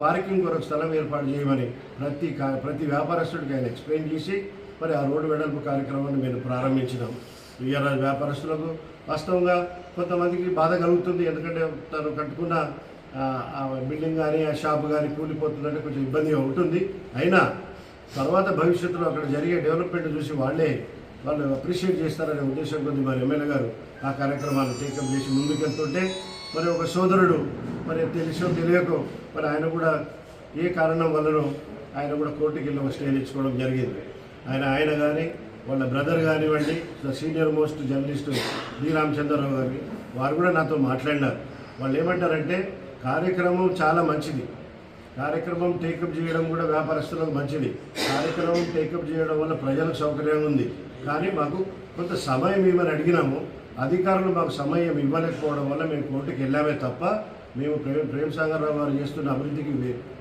Parking కొరకు స్థలం ఏర్పాటు చేయమని ప్రతి కా- ప్రతి వ్యాపారస్తుడికి ఆయన ఎక్స్ప్లెయిన్ చేసి మరి ఆ రోడ్డు వెడల్పు కార్యక్రమాన్ని మేము ప్రారంభించినాం. ఇవాళ వ్యాపారస్తులకు వాస్తవంగా కొంతమందికి బాధ కలుగుతుంది. ఎందుకంటే తను కట్టుకున్న ఆ, బిల్డింగ్ కానీ ఆ షాప్ కానీ కూలిపోతుందంటే కొంచెం ఇబ్బందిగా ఉంటుంది. అయినా తర్వాత భవిష్యత్తులో అక్కడ జరిగే డెవలప్మెంట్ చూసి వాళ్ళే వాళ్ళు అప్రిషియేట్ చేస్తారనే ఉద్దేశం కొద్ది మరి ఎమ్మెల్యే గారు ఆ కార్యక్రమాన్ని టేకప్ చేసి ముందుకెళ్తుంటే మరి ఒక సోదరుడు మరి తెలుసో తెలియకో మరి ఆయన కూడా ఏ కారణం వల్లనో ఆయన కూడా కోర్టుకి వెళ్ళి ఒక స్టే తెచ్చుకోవడం జరిగింది. ఆయన ఆయన కానీ వాళ్ళ బ్రదర్ కానివ్వండి senior most journalist D Ramachandrarao గారి వారు కూడా నాతో మాట్లాడినారు. వాళ్ళు ఏమంటారంటే కార్యక్రమం చాలా మంచిది. కార్యక్రమం టేకప్ చేయడం కూడా వ్యాపారస్తులకు మంచిది. కార్యక్రమం టేకప్ చేయడం వల్ల ప్రజలకు సౌకర్యం ఉంది. కానీ మాకు కొంత సమయం ఇవ్వని అడిగినాము. అధికారులు మాకు సమయం ఇవ్వలేకపోవడం వల్ల మేము కోర్టుకి వెళ్ళామే తప్ప మేము ప్రేమ ప్రేమ సాగర్రావు గారు చేస్తున్న అభివృద్ధికి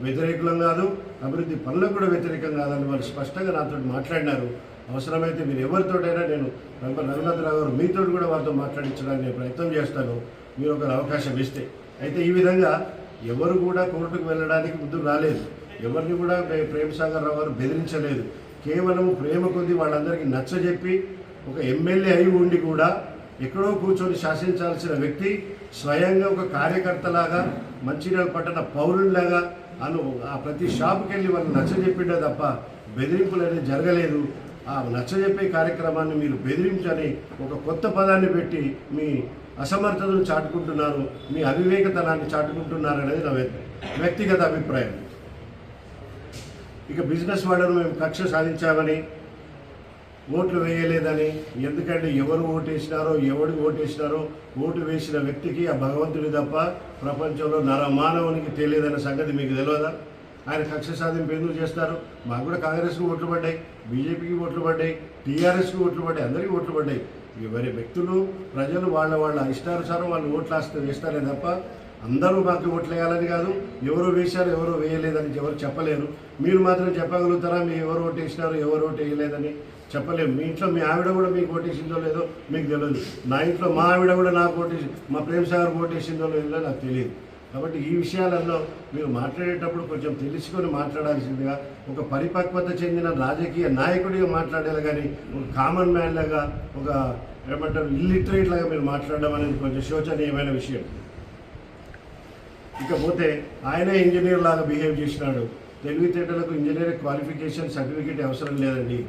వ్యతిరేకులం కాదు అభివృద్ధి పనులకు కూడా వ్యతిరేకం కాదని వాళ్ళు స్పష్టంగా నాతో మాట్లాడినారు. అవసరమైతే మీరు ఎవరితోటైనా నేను రఘునాథరావు గారు మీతో కూడా వారితో మాట్లాడించడానికి నేను ప్రయత్నం చేస్తాను. మీరు ఒక అవకాశం ఇస్తే. అయితే ఈ విధంగా ఎవరు కూడా కోర్టుకు వెళ్ళడానికి ముందు రాలేదు. ఎవరిని కూడా ప్రేమ్ ప్రేమ సాగర్ రావు గారు బెదిరించలేదు. కేవలం ప్రేమ కొద్ది వాళ్ళందరికీ నచ్చజెప్పి ఒక ఎమ్మెల్యే అయి ఉండి కూడా ఎక్కడో కూర్చొని శాసించాల్సిన వ్యక్తి స్వయంగా ఒక కార్యకర్తలాగా మంచిర్యాల పట్టణ పౌరుల్లాగా అను ఆ ప్రతి షాప్కి వెళ్ళి వాళ్ళు నచ్చజెప్పిండే తప్ప బెదిరింపులు అనేది జరగలేదు. ఆ నచ్చజెప్పే కార్యక్రమాన్ని మీరు బెదిరించని ఒక కొత్త పదాన్ని పెట్టి మీ అసమర్థతను చాటుకుంటున్నారు మీ అవివేకతనాన్ని చాటుకుంటున్నారు అనేది నా వ్యక్తిగత అభిప్రాయం. ఇక బిజినెస్ వాళ్ళను మేము కక్ష సాధించామని ఓట్లు వేయలేదని ఎందుకంటే ఎవరు ఓటేసినారో ఎవడు ఓటేసినారో ఓటు వేసిన వ్యక్తికి ఆ భగవంతుడి తప్ప ప్రపంచంలో నర మానవునికి తెలియదన్న సంగతి మీకు తెలియదా ఆయన కక్ష సాధింపు ఎందుకు చేస్తారు? మాకు కూడా కాంగ్రెస్కి ఓట్లు పడ్డాయి బీజేపీకి ఓట్లు పడ్డాయి టీఆర్ఎస్కి ఓట్లు పడ్డాయి అందరికీ ఓట్లు పడ్డాయి. ఎవరి వ్యక్తులు ప్రజలు వాళ్ళ వాళ్ళ ఇష్టానుసారం వాళ్ళు ఓట్లు వేస్తారే తప్ప అందరూ మాకు ఓట్లు వేయాలని కాదు ఎవరు వేశారు ఎవరు వేయలేదని ఎవరు చెప్పలేరు. మీరు మాత్రం చెప్పగలుగుతారా మీ ఎవరు ఓటేసినారు ఎవరు ఓటు వేయలేదని చెప్పలేము. మీ ఇంట్లో మీ ఆవిడ కూడా మీకు ఓటేసిందో లేదో మీకు తెలియదు. నా ఇంట్లో మా ఆవిడ కూడా నాకు ఓటేసి మా ప్రేమ సాగర్ ఓటేసిందో లేదో నాకు తెలియదు. కాబట్టి ఈ విషయాలలో మీరు మాట్లాడేటప్పుడు కొంచెం తెలుసుకొని మాట్లాడాల్సిందిగా ఒక పరిపక్వత చెందిన రాజకీయ నాయకుడిగా మాట్లాడాలి కానీ ఒక కామన్ మ్యాన్ లాగా ఒక ఏమంటారు ఇల్లిటరేట్ లాగా మీరు మాట్లాడడం అనేది కొంచెం శోచనీయమైన విషయం. ఇకపోతే ఆయనే ఇంజనీర్ లాగా బిహేవ్ చేసినాడు. తెలివితేటలకు ఇంజనీరింగ్ క్వాలిఫికేషన్ సర్టిఫికేట్ అవసరం లేదండి.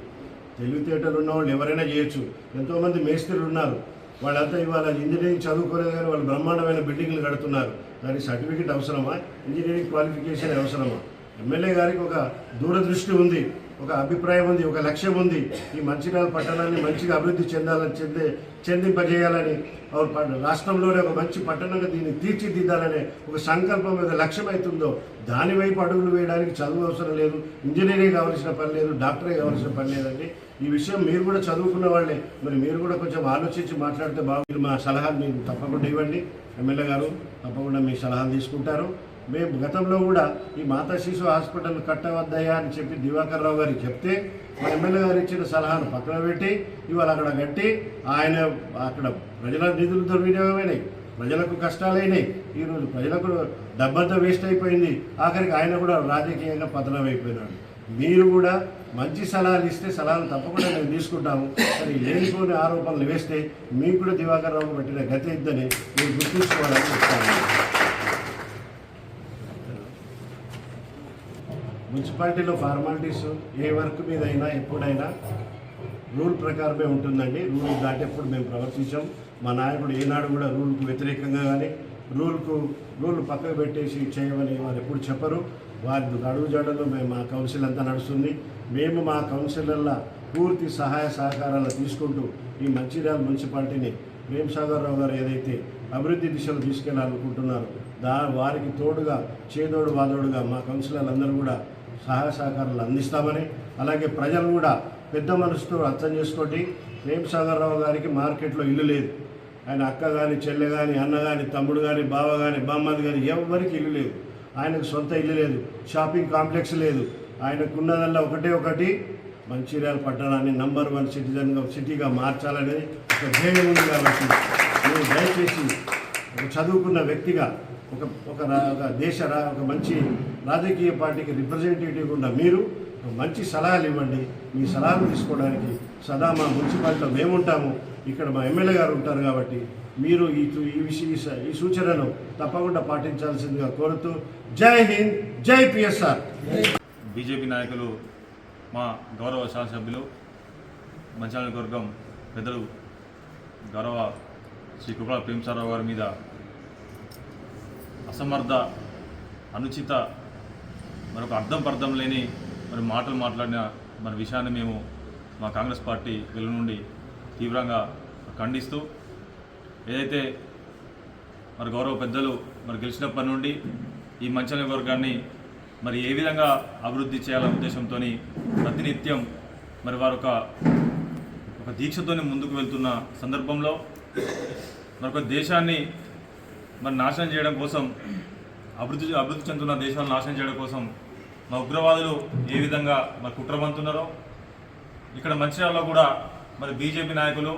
తెలివితేటలు ఉన్న వాళ్ళు ఎవరైనా చేయొచ్చు. ఎంతోమంది మేస్త్రులు ఉన్నారు. వాళ్ళంతా ఇవాళ ఇంజనీరింగ్ చదువుకోలేదు కానీ వాళ్ళు బ్రహ్మాండమైన బిల్డింగ్లు కడుతున్నారు. దానికి సర్టిఫికేట్ అవసరమా? ఇంజనీరింగ్ క్వాలిఫికేషన్ అవసరమా? ఎమ్మెల్యే గారికి ఒక దూరదృష్టి ఉంది. ఒక అభిప్రాయం ఉంది ఒక లక్ష్యం ఉంది. ఈ మంచిర్యాల పట్టణాన్ని మంచిగా అభివృద్ధి చెందాలని చెందే చెందింపజేయాలని ప- రాష్ట్రంలోనే ఒక మంచి పట్టణంగా దీన్ని తీర్చిదిద్దాలనే ఒక సంకల్పం మీద లక్ష్యం అవుతుందో దాని వైపు అడుగులు వేయడానికి చదువు అవసరం లేదు ఇంజనీరింగ్ కావాల్సిన పని లేదు డాక్టరే కావాల్సిన పని లేదండి. ఈ విషయం మీరు కూడా చదువుకున్న వాళ్ళే. మరి మీరు కూడా కొంచెం ఆలోచించి మాట్లాడితే బాగుంది మా సలహాలు మీకు తప్పకుండా ఇవ్వండి. ఎమ్మెల్యే గారు తప్పకుండా మీ సలహాలు తీసుకుంటారు. మేము గతంలో కూడా ఈ మాతా శిశు హాస్పిటల్ కట్టవద్దయా అని చెప్పి దివాకర్ రావు గారికి చెప్తే మా ఎమ్మెల్యే గారు ఇచ్చిన సలహాను పక్కన పెట్టి ఇవాళ అక్కడ కట్టి ఆయన అక్కడ ప్రజల నిధులు దుర్వినియోగమైనాయి ప్రజలకు కష్టాలైనాయి. ఈరోజు ప్రజలకు డబ్బంతా వేస్ట్ అయిపోయింది. ఆఖరికి ఆయన కూడా రాజకీయంగా పతనం అయిపోయినాడు మీరు కూడా మంచి సలహాలు ఇస్తే సలహాలు తప్పకుండా మేము తీసుకుంటాము. కానీ లేనిపోని ఆరోపణలు వేస్తే మీకు కూడా దివాకర్ రావు పెట్టిన గతి ఇద్దని మీరు గుర్తుంచుకోవాలని చెప్తాను. మున్సిపాలిటీలో ఫార్మాలిటీస్ ఏ వర్క్ మీద అయినా ఎప్పుడైనా రూల్ ప్రకారమే ఉంటుందండి. రూల్ దాటేప్పుడు మేము ప్రవర్తించాం. మా నాయకుడు ఏనాడు కూడా రూల్కు వ్యతిరేకంగా కానీ రూల్కు రూల్ పక్కకు పెట్టేసి చేయమని వారు ఎప్పుడు చెప్పరు. వారి అడుగు జాడలు మేము మా కౌన్సిల్ అంతా నడుస్తుంది. మేము మా కౌన్సిలర్ల పూర్తి సహాయ సహకారాలు తీసుకుంటూ ఈ మంచిర్యాల మున్సిపాలిటీని ప్రేమ్ సాగర్ రావు గారు ఏదైతే అభివృద్ధి దిశలో తీసుకెళ్ళాలనుకుంటున్నారో దా వారికి తోడుగా చేదోడు వాదోడుగా మా కౌన్సిలర్లు అందరూ కూడా సహాయ సహకారాలు అందిస్తామని అలాగే ప్రజలు కూడా పెద్ద మనసుతో అర్థం చేసుకోండి. ప్రేమ్ సాగర్ రావు గారికి మార్కెట్లో ఇల్లు లేదు. ఆయన అక్క కానీ చెల్లె కానీ అన్న కానీ తమ్ముడు కానీ బావ కానీ బామ్మది కానీ ఎవరికి ఇల్లు లేదు. ఆయనకు సొంత ఇల్లు లేదు. షాపింగ్ కాంప్లెక్స్ లేదు. ఆయనకున్నదల్లా ఒకటే ఒకటి మంచిర్యాల పట్టణాన్ని నంబర్ వన్ సిటిజన్గా సిటీగా మార్చాలనేది ఒక ధ్యేయం ఉంది కాబట్టి నేను దయచేసి ఒక చదువుకున్న వ్యక్తిగా ఒక ఒక ఒక దేశ రా ఒక మంచి రాజకీయ పార్టీకి రిప్రజెంటేటివ్ ఉన్న మీరు మంచి సలహాలు ఇవ్వండి. మీ సలహాలు తీసుకోవడానికి సదా మా మున్సిపాలిటీలో మేముంటాము. ఇక్కడ మా ఎమ్మెల్యే గారు ఉంటారు కాబట్టి మీరు ఈ ఈ విషయ ఈ సూచనను తప్పకుండా పాటించాల్సిందిగా కోరుతూ జై హింద్ జై పిఎస్ఆర్. బీజేపీ నాయకులు మా గౌరవ శాసనసభ్యులు మంచాల వర్గం పెద్దలు గౌరవ శ్రీ కృపా ప్రేమసారావు గారి మీద అసమర్థ అనుచిత మరొక అర్థం పర్థం లేని మరి మాటలు మాట్లాడిన మన విషయాన్ని మేము మా కాంగ్రెస్ పార్టీ వెలుగు నుండి తీవ్రంగా ఖండిస్తూ ఏదైతే మరి గౌరవ పెద్దలు మరి గెలిచినప్పటి నుండి ఈ మంచన వర్గాన్ని మరి ఏ విధంగా అభివృద్ధి చేయాలనే ఉద్దేశంతో ప్రతినిత్యం మరి వారు ఒక ఒక దీక్షతోని ముందుకు వెళ్తున్న సందర్భంలో మరొక దేశాన్ని మరి నాశనం చేయడం కోసం అభివృద్ధి అభివృద్ధి చెందుతున్న దేశాలను నాశనం చేయడం కోసం మా ఉగ్రవాదులు ఏ విధంగా మరి కుట్రబంతున్నారో ఇక్కడ మంచిర్యాలలో కూడా మరి బీజేపీ నాయకులు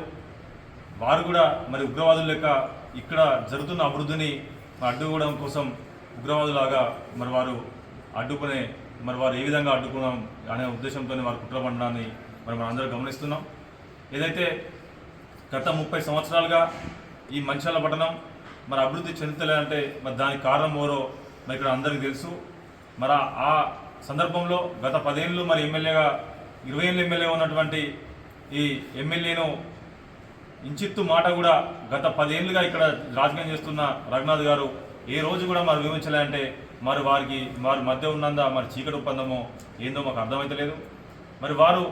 వారు కూడా మరి ఉగ్రవాదుల లెక్క ఇక్కడ జరుగుతున్న అభివృద్ధిని అడ్డుకోవడం కోసం ఉగ్రవాదులాగా మరి వారు అడ్డుకునే మరి వారు ఏ విధంగా అడ్డుకున్నాం అనే ఉద్దేశంతో వారు కుట్రపడడాన్ని మరి మనం అందరూ గమనిస్తున్నాం. ఏదైతే గత ముప్పై సంవత్సరాలుగా ఈ మంచాల పట్టణం మరి అభివృద్ధి చెందుతలేదంటే మరి దానికి కారణం ఎవరో మరి ఇక్కడ అందరికీ తెలుసు. మరి ఆ- సందర్భంలో గత పదేళ్ళు మరి ఎమ్మెల్యేగా ఇరవై ఏళ్ళు ఎమ్మెల్యే ఉన్నటువంటి ఈ ఎమ్మెల్యేను ఇంచిత్తు మాట కూడా గత పదేళ్ళుగా ఇక్కడ రాజకీయం చేస్తున్న రఘునాథ్ గారు ఏ రోజు కూడా మరి వివరించలేదంటే మరి వారికి వారి మధ్య ఉన్నందా మరి చీకటి ఒప్పందమో ఏందో మాకు అర్థమైతలేదు మరి వారు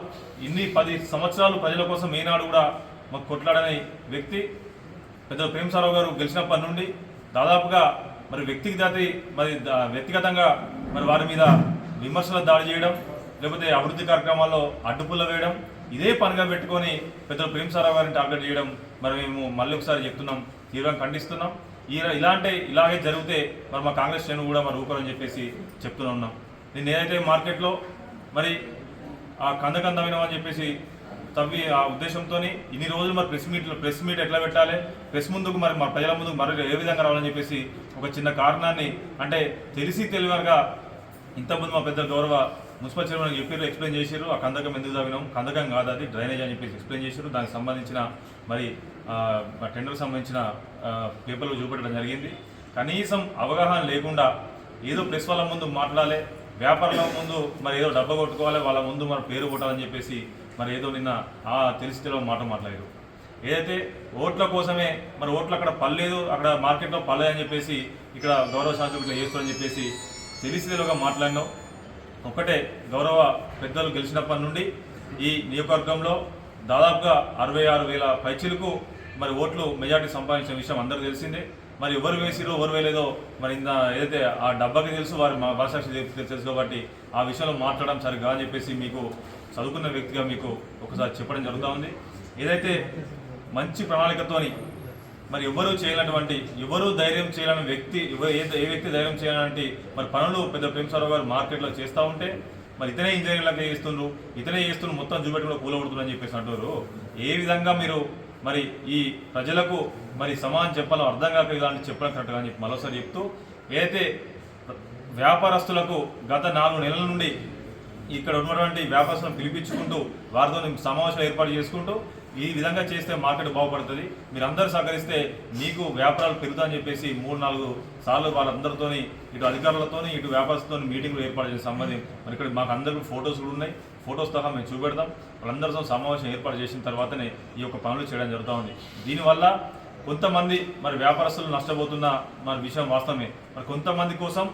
ఇన్ని పది సంవత్సరాలు ప్రజల కోసం ఏనాడు కూడా మాకు కొట్లాడని వ్యక్తి. పెద్ద ప్రేమసారావు గారు గెలిచినప్పటి నుండి దాదాపుగా మరి వ్యక్తికి దాటి మరి వ్యక్తిగతంగా మరి వారి మీద విమర్శల దాడి చేయడం లేకపోతే అభివృద్ధి కార్యక్రమాల్లో అడ్డుపుల్ల వేయడం ఇదే పనిగా పెట్టుకొని పెద్ద ప్రేమసారావు గారిని టార్గెట్ చేయడం మరి మేము మళ్ళీ ఒకసారి చెప్తున్నాం తీవ్రంగా ఖండిస్తున్నాం. ఈ ఇలాంటి ఇలాగే జరిగితే మరి మా కాంగ్రెస్ శ్రేణులు కూడా మరి ఊకరని చెప్పేసి చెప్తూనే ఉన్నాం. నేను ఏదైతే మార్కెట్లో మరి ఆ కందకందమైన అని చెప్పేసి తవ్వి ఆ ఉద్దేశంతో ఇన్ని రోజులు మరి ప్రెస్ మీట్ ప్రెస్ మీట్ ఎట్లా పెట్టాలి? ప్రెస్ ముందుకు మరి మా ప్రజల ముందుకు మరి ఏ విధంగా రావాలని చెప్పేసి ఒక చిన్న కారణాన్ని అంటే తెలిసి తెలియగా ఇంతకుముందు మా పెద్ద గౌరవ మున్సిపల్ చైర్మన్ చెప్పారు ఎక్స్ప్లెయిన్ చేశారు ఆ కందకం ఎందుకు తవ్వినాం? కందకం కాదు అది డ్రైనేజ్ అని చెప్పేసి ఎక్స్ప్లెయిన్ చేశారు దానికి సంబంధించిన మరి టెండర్కి సంబంధించిన పేపర్లు చూపెట్టడం జరిగింది. కనీసం అవగాహన లేకుండా ఏదో ప్రెస్ వాళ్ళ ముందు మాట్లాడాలి వ్యాపారుల ముందు మరి ఏదో డబ్బా కొట్టుకోవాలి వాళ్ళ ముందు మన పేరు కొట్టాలని చెప్పేసి మరి ఏదో నిన్న ఆ తెలిసి తెలియని మాట మాట్లాడారు. ఏదైతే ఓట్ల కోసమే మరి ఓట్లు అక్కడ పర్లేదు అక్కడ మార్కెట్లో పర్లేదు అని చెప్పేసి ఇక్కడ గౌరవ శాసకులు చేస్తారని చెప్పేసి తెలిసి తెలియగా మాట్లాడినాం. ఒకటే గౌరవ పెద్దలు గెలిచినప్పటి నుండి ఈ నియోజకవర్గంలో దాదాపుగా అరవై ఆరు వేల పైచిలకు మరి ఓట్లు మెజార్టీ సంపాదించిన విషయం అందరూ తెలిసిందే. మరి ఎవరు వేసిరో ఎవరు వేయలేదో మరి ఇంత ఏదైతే ఆ డబ్బాకి తెలుసు వారి మా తెలుసు కాబట్టి ఆ విషయంలో మాట్లాడడం సరిగ్గా అని చెప్పేసి మీకు చదువుకున్న వ్యక్తిగా మీకు ఒకసారి చెప్పడం జరుగుతూ ఉంది. ఏదైతే మంచి ప్రణాళికతోని మరి ఎవరు చేయనటువంటి ఎవరు ధైర్యం చేయాలని వ్యక్తి ఎవరు ఏ ఏ వ్యక్తి ధైర్యం చేయాలంటే మరి పనులు పెద్ద ప్రేమసారావు గారు మార్కెట్లో చేస్తూ ఉంటే మరి ఇతనే ఇంజనీర్లకు చేస్తుండ్రు ఇతనే చేస్తున్నారు మొత్తం చూపెట్టి కూడా కూలగొడుతుందని చెప్పేసి అంటారు ఏ విధంగా మీరు మరి ఈ ప్రజలకు మరి సమానం చెప్పాలో అర్థం కాక ఇలాంటి చెప్పడం కరెక్ట్గా అని చెప్పి మరోసారి చెప్తూ ఏదైతే వ్యాపారస్తులకు గత నాలుగు నెలల నుండి ఇక్కడ ఉన్నటువంటి వ్యాపారస్తులను పిలిపించుకుంటూ వారితో సమావేశాలు ఏర్పాటు చేసుకుంటూ ఈ విధంగా చేస్తే మార్కెట్ బాగుపడుతుంది. మీరందరూ సహకరిస్తే మీకు వ్యాపారాలు పెరుగుతాయని చెప్పేసి మూడు నాలుగు సార్లు వాళ్ళందరితోని ఇటు అధికారులతోని ఇటు వ్యాపారస్తులతో మీటింగ్లు ఏర్పాటు చేసే సంబంధం. మరి ఇక్కడ మాకు అందరికీ ఫొటోస్ కూడా ఉన్నాయి. ఫొటోస్ సహా మేము చూపెడతాం. వాళ్ళందరితో సమావేశం ఏర్పాటు చేసిన తర్వాతనే ఈ యొక్క పనులు చేయడం జరుగుతూ ఉంది. దీనివల్ల కొంతమంది మరి వ్యాపారస్తులు నష్టపోతున్న మరి విషయం వాస్తవమే. మరి కొంతమంది కోసం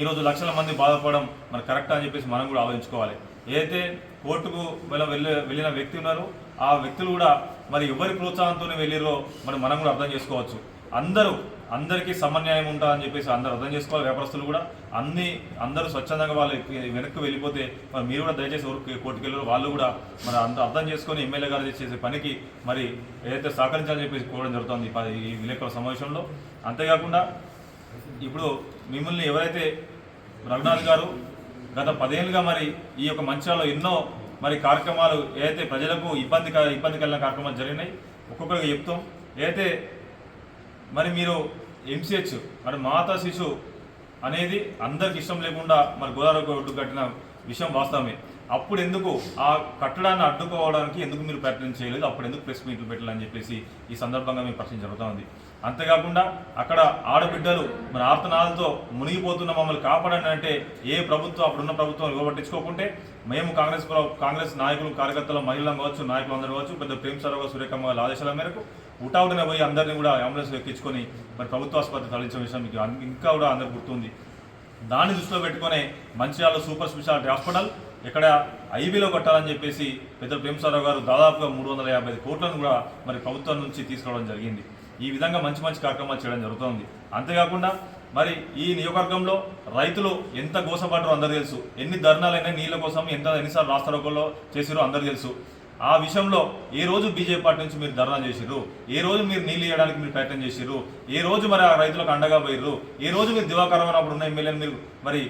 ఈరోజు లక్షల మంది బాధపడడం మరి కరెక్ట్ అని చెప్పేసి మనం కూడా ఆలోచించుకోవాలి. ఏదైతే కోర్టుకు వెళ్ళే వెళ్ళి వెళ్ళిన వ్యక్తి ఉన్నారో ఆ వ్యక్తులు కూడా మరి ఎవరి ప్రోత్సాహంతోనే వెళ్ళిరో మరి మనం కూడా అర్థం చేసుకోవచ్చు. అందరూ అందరికీ సమన్యాయం ఉంటుందని చెప్పేసి అందరూ అర్థం చేసుకోవాలి వ్యాపారస్తులు కూడా. అన్ని అందరూ స్వచ్ఛందంగా వాళ్ళు వెనక్కి వెళ్ళిపోతే మరి మీరు కూడా దయచేసి ఎవరు కోర్టుకెళ్ళారు వాళ్ళు కూడా మరి అంత అర్థం చేసుకొని ఎమ్మెల్యే గారు చేసే పనికి మరి ఏదైతే సహకరించాలని చెప్పేసి కోరడం జరుగుతుంది ఈ ఈ విలేకరుల సమావేశంలో. అంతేకాకుండా ఇప్పుడు మిమ్మల్ని ఎవరైతే రఘునాథ్ గారు గత పదేళ్ళుగా మరి ఈ యొక్క మంచాలో ఎన్నో మరి కార్యక్రమాలు ఏదైతే ప్రజలకు ఇబ్బంది క- ఇబ్బంది కలిగిన కార్యక్రమాలు జరిగినాయి ఒక్కొక్కరికి చెప్తాం. ఏదైతే మరి మీరు ఎంసీహెచ్ మరి మాతా శిశు అనేది అందరికి ఇష్టం లేకుండా మరి గోదావరి ఒడ్డు కట్టిన విషయం వాస్తవమే. అప్పుడు ఎందుకు ఆ కట్టడాన్ని అడ్డుకోవడానికి ఎందుకు మీరు ప్రయత్నం చేయలేదు? అప్పుడు ఎందుకు ప్రెస్ మీట్లు పెట్టాలని చెప్పేసి ఈ సందర్భంగా మేము ప్రశ్న జరుగుతూ ఉంది. అంతేకాకుండా అక్కడ ఆడబిడ్డలు మన ఆర్తనాలతో మునిగిపోతున్న మమ్మల్ని కాపాడండి అంటే ఏ ప్రభుత్వం అప్పుడున్న ప్రభుత్వం ఇవ్వబట్టించుకోకుంటే మేము కాంగ్రెస్ కాంగ్రెస్ నాయకులు కార్యకర్తలు మహిళలు కావచ్చు నాయకులు అందరూ కావచ్చు పెద్ద ప్రేమ్ సరవ సూర్యకమ్మ ఆదేశాల మేరకు ఉటావుడిన పోయి అందరినీ కూడా అంబులెన్స్లో ఎక్కించుకొని మరి ప్రభుత్వ ఆసుపత్రి తరలించిన విషయం మీకు ఇంకా కూడా అందరికి గుర్తుంది. దాన్ని దృష్టిలో పెట్టుకునే మంచిర్యాల సూపర్ స్పెషాలిటీ హాస్పిటల్ ఇక్కడ ఐబీలో కట్టాలని చెప్పేసి పెద్ద ప్రేమసారావు గారు దాదాపుగా మూడు వందల యాభై ఐదు కోట్లను కూడా మరి ప్రభుత్వం నుంచి తీసుకురావడం జరిగింది. ఈ విధంగా మంచి మంచి కార్యక్రమాలు చేయడం జరుగుతోంది. అంతేకాకుండా మరి ఈ నియోజకవర్గంలో రైతులు ఎంత గోసపడ్డారో అందరూ తెలుసు. ఎన్ని ధర్నాలైనా నీళ్ళ కోసం ఎంత ఎన్నిసార్లు రాస్తారోకల్లో చేసిరో అందరూ తెలుసు. ఆ విషయంలో ఏ రోజు బీజేపీ పార్టీ నుంచి మీరు ధర్నా చేసిర్రు? ఏ రోజు మీరు నీళ్ళు ఇవ్వడానికి మీరు ప్రయత్నం చేసిర్రు? ఏ రోజు మరి ఆ రైతులకు అండగా పోయిర్రు? ఏ రోజు మీరు దివాకరమైన అప్పుడు ఉన్న ఎమ్మెల్యేని మీరు మరి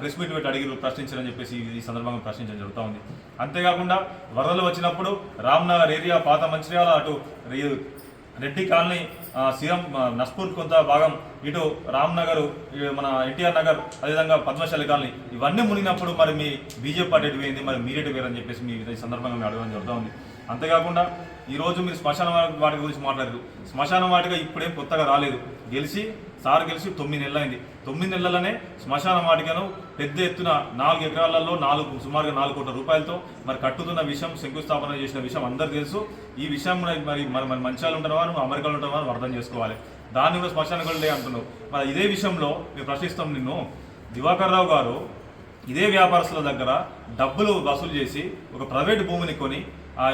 ప్రెస్ మీట్ పెట్టి అడిగిరు ప్రశ్నించారని చెప్పేసి ఈ సందర్భంగా ప్రశ్నించడం జరుగుతూ ఉంది. అంతేకాకుండా వరదలు వచ్చినప్పుడు రామ్నగర్ ఏరియా పాత మంచిర్యాల అటు రెడ్డి కాలనీ సీఎం నస్పూర్ కొంత భాగం ఇటు రామ్ నగర్ మన ఎన్టీఆర్ నగర్ అదేవిధంగా పద్మశాలి కాలనీ ఇవన్నీ మునిగినప్పుడు మరి మీ బీజేపీ పార్టీ ఎటు పోయింది? మరి మీరేటి వేరని చెప్పేసి మీ ఈ సందర్భంగా మేము అడగడం జరుగుతూ ఉంది. అంతేకాకుండా ఈరోజు మీరు శ్మశాన వాటి గురించి మాట్లాడారు. శ్మశాన వాటిగా ఇప్పుడేం కొత్తగా రాలేదు. గెలిచి సార్ గెలిచి తొమ్మిది నెలలు అయింది తొమ్మిది నెలలనే శ్మశాన వాటికను పెద్ద ఎత్తున నాలుగు ఎకరాలలో నాలుగు సుమారుగా నాలుగు కోట్ల రూపాయలతో మరి కట్టుతున్న విషయం శంకుస్థాపన చేసిన విషయం అందరు తెలుసు. ఈ విషయం మరి మరి మరి మంచాలు ఉంటావా నువ్వు అమెరికాలో ఉండవా నువ్వు అర్థం చేసుకోవాలి. దాన్ని కూడా శ్మశాన గొల్లే అంటున్నావు మరి ఇదే విషయంలో మేము ప్రశ్నిస్తాం నిన్ను. దివాకర్ రావు గారు ఇదే వ్యాపారస్తుల దగ్గర డబ్బులు వసూలు చేసి ఒక ప్రైవేట్ భూమిని కొని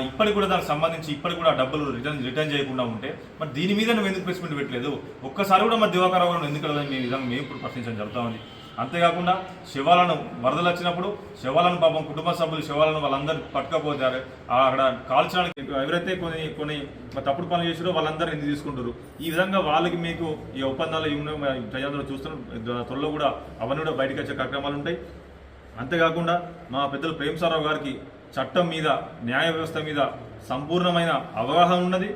ఇప్పటికి కూడా దానికి సంబంధించి ఇప్పటికి కూడా డబ్బులు రిటర్న్ రిటర్న్ చేయకుండా ఉంటే మరి దీని మీద నువ్వు ఎందుకు ప్రెస్ మీట్ పెట్టలేదు? ఒక్కసారి కూడా మరి దివాకరావు గారు ఎందుకు వెళ్ళదని మేము విధంగా మేము ఇప్పుడు ప్రశ్నించడం జరుగుతూ ఉంది. అంతేకాకుండా శవాలను వరదలు వచ్చినప్పుడు శవాలను పాపం కుటుంబ సభ్యులు శవాలను వాళ్ళందరూ పట్టుకపోతారు. అక్కడ కాల్చడానికి ఎవరైతే కొన్ని కొన్ని తప్పుడు పనులు చేసారో వాళ్ళందరూ ఎందుకు తీసుకుంటారు? ఈ విధంగా వాళ్ళకి మీకు ఈ ఒప్పందాలు ఇవి ప్రజలందరూ చూస్తున్నారు త్వరలో కూడా అవన్నీ కూడా బయటకు వచ్చే కార్యక్రమాలు ఉంటాయి. అంతేకాకుండా మా పెద్దలు ప్రేమసారావు గారికి చట్టం మీద న్యాయ వ్యవస్థ మీద సంపూర్ణమైన అవగాహన ఉన్నది.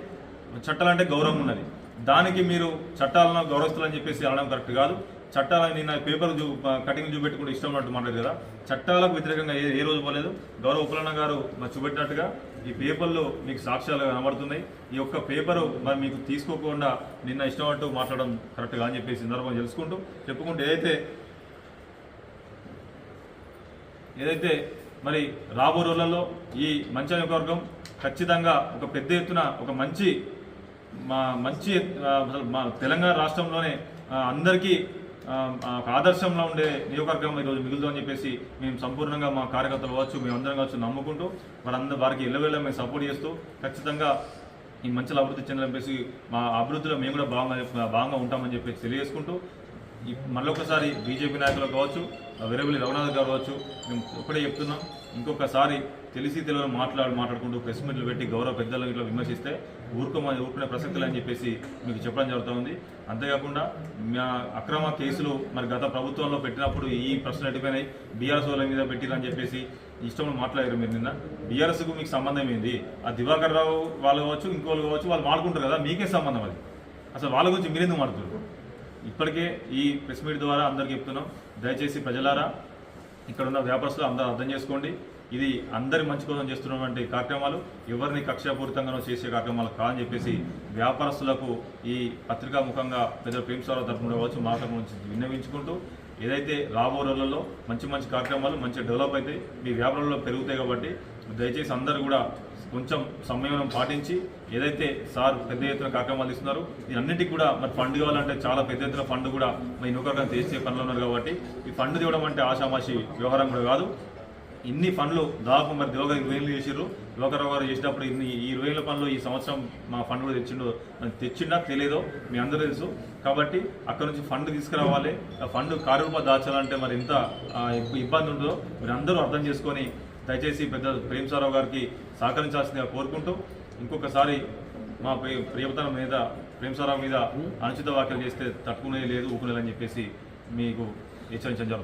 చట్టాలంటే గౌరవం ఉన్నది. దానికి మీరు చట్టాలను గౌరవిస్తారని చెప్పేసి అనడం కరెక్ట్ కాదు. చట్టాలను నిన్న పేపర్ చూ కటింగ్ చూపెట్టుకుంటే ఇష్టం ఉన్నట్టు మాట్లాడు కదా. చట్టాలకు వ్యతిరేకంగా ఏ ఏ రోజు పోలేదు. గౌరవ ఉపలన్న గారు చూపెట్టినట్టుగా ఈ పేపర్లో మీకు సాక్ష్యాలు కనబడుతున్నాయి. ఈ యొక్క పేపరు మరి మీకు తీసుకోకుండా నిన్న ఇష్టం మాట్లాడడం కరెక్ట్ అని చెప్పేసి సందర్భం తెలుసుకుంటూ చెప్పుకుంటూ ఏదైతే ఏదైతే మరి రాబో రోజులలో ఈ మంచి నియోజకవర్గం ఖచ్చితంగా ఒక పెద్ద ఎత్తున ఒక మంచి మా మంచి మా తెలంగాణ రాష్ట్రంలోనే అందరికీ ఒక ఆదర్శంలో ఉండే నియోజకవర్గం ఈరోజు మిగులుతుందని చెప్పేసి మేము సంపూర్ణంగా మా కార్యకర్తలు కావచ్చు మేము అందరం కావచ్చు నమ్ముకుంటూ వారందరూ వారికి ఎల్లవేళ మేము సపోర్ట్ చేస్తూ ఖచ్చితంగా ఈ మంచిలో అభివృద్ధి చెందాలని చెప్పేసి మా అభివృద్ధిలో మేము కూడా భాగంగా భాగంగా ఉంటామని చెప్పేసి తెలియజేసుకుంటూ మళ్ళొకసారి బీజేపీ నాయకులు కావచ్చు వెరవెల్లి రఘునాథ్ గారు కావచ్చు మేము ఒకటే చెప్తున్నాం ఇంకొకసారి తెలిసి తెలియని మాట్లాడు మాట్లాడుకుంటూ ప్రెస్ మీట్లు పెట్టి గౌరవ పెద్దలు ఇట్లా విమర్శిస్తే ఊరుకోమ ఊరుకునే ప్రసక్తులు అని చెప్పేసి మీకు చెప్పడం జరుగుతుంది అంతేకాకుండా మా అక్రమ కేసులు మరి గత ప్రభుత్వంలో పెట్టినప్పుడు ఈ ప్రశ్నలు ఎట్టిపోయినాయి బీఆర్ఎస్ వాళ్ళ మీద పెట్టిరని చెప్పేసి ఇష్టంలో మాట్లాడారు మీరు నిన్న. బీఆర్ఎస్కు మీకు సంబంధం ఏంది? ఆ దివాకర్ రావు వాళ్ళు కావచ్చు ఇంకోళ్ళు కావచ్చు వాళ్ళు మాడుకుంటారు కదా మీకే సంబంధం అది. అసలు వాళ్ళ గురించి మీరెందుకు మాడుతున్నారు ఇప్పటికే ఈ ప్రెస్ మీట్ ద్వారా అందరికి చెప్తున్నాం. దయచేసి ప్రజలారా ఇక్కడ ఉన్న వ్యాపారస్తులు అందరూ అర్థం చేసుకోండి. ఇది అందరి మంచి కోసం చేస్తున్నటువంటి కార్యక్రమాలు. ఎవరిని కక్షాపూరితంగానో చేసే కార్యక్రమాలు కాదని చెప్పేసి వ్యాపారస్తులకు ఈ పత్రికా ముఖంగా పెద్ద ప్రేమస్వరావు తరఫున కావచ్చు మా తరఫు నుంచి విన్నవించుకుంటూ ఏదైతే రాబో రోజులలో మంచి మంచి కార్యక్రమాలు మంచి డెవలప్ అయితే మీ వ్యాపారంలో పెరుగుతాయి కాబట్టి దయచేసి అందరూ కూడా కొంచెం సంయమనం పాటించి ఏదైతే సార్ పెద్ద ఎత్తున కార్యక్రమాలు ఇస్తున్నారు అన్నిటికీ కూడా మరి ఫండ్ కావాలంటే చాలా పెద్ద ఎత్తున ఫండ్ కూడా మరి నూకరగా తీసే పనులు ఉన్నారు కాబట్టి ఈ ఫండ్ ఇవ్వడం అంటే ఆషామాషి వ్యవహారం కూడా కాదు. ఇన్ని ఫండ్లు దాదాపు మరి దివగర్ ఇరవై వేలు చేసిర్రు. దివాకర్ గారు చేసినప్పుడు ఇన్ని ఈ ఇరవై వేల పనులు ఈ సంవత్సరం మా ఫండ్ కూడా తెచ్చిండు మరి తెచ్చిండా తెలియదో మీ అందరూ తెలుసు. కాబట్టి అక్కడ నుంచి ఫండ్ తీసుకురావాలి. ఆ ఫండ్ కార్యరూప దాచాలంటే మరి ఎంత ఇబ్బంది ఉంటుందో మీరు అందరూ అర్థం చేసుకొని దయచేసి పెద్ద ప్రేమసారావు గారికి సహకరించాల్సిందిగా కోరుకుంటూ ఇంకొకసారి మా ప్రియవతనం ప్రియతన మీద ప్రేమసారావు మీద అనుచిత వ్యాఖ్యలు చేస్తే తట్టుకునే లేదు ఊకునేదని చెప్పేసి మీకు హెచ్చరించడం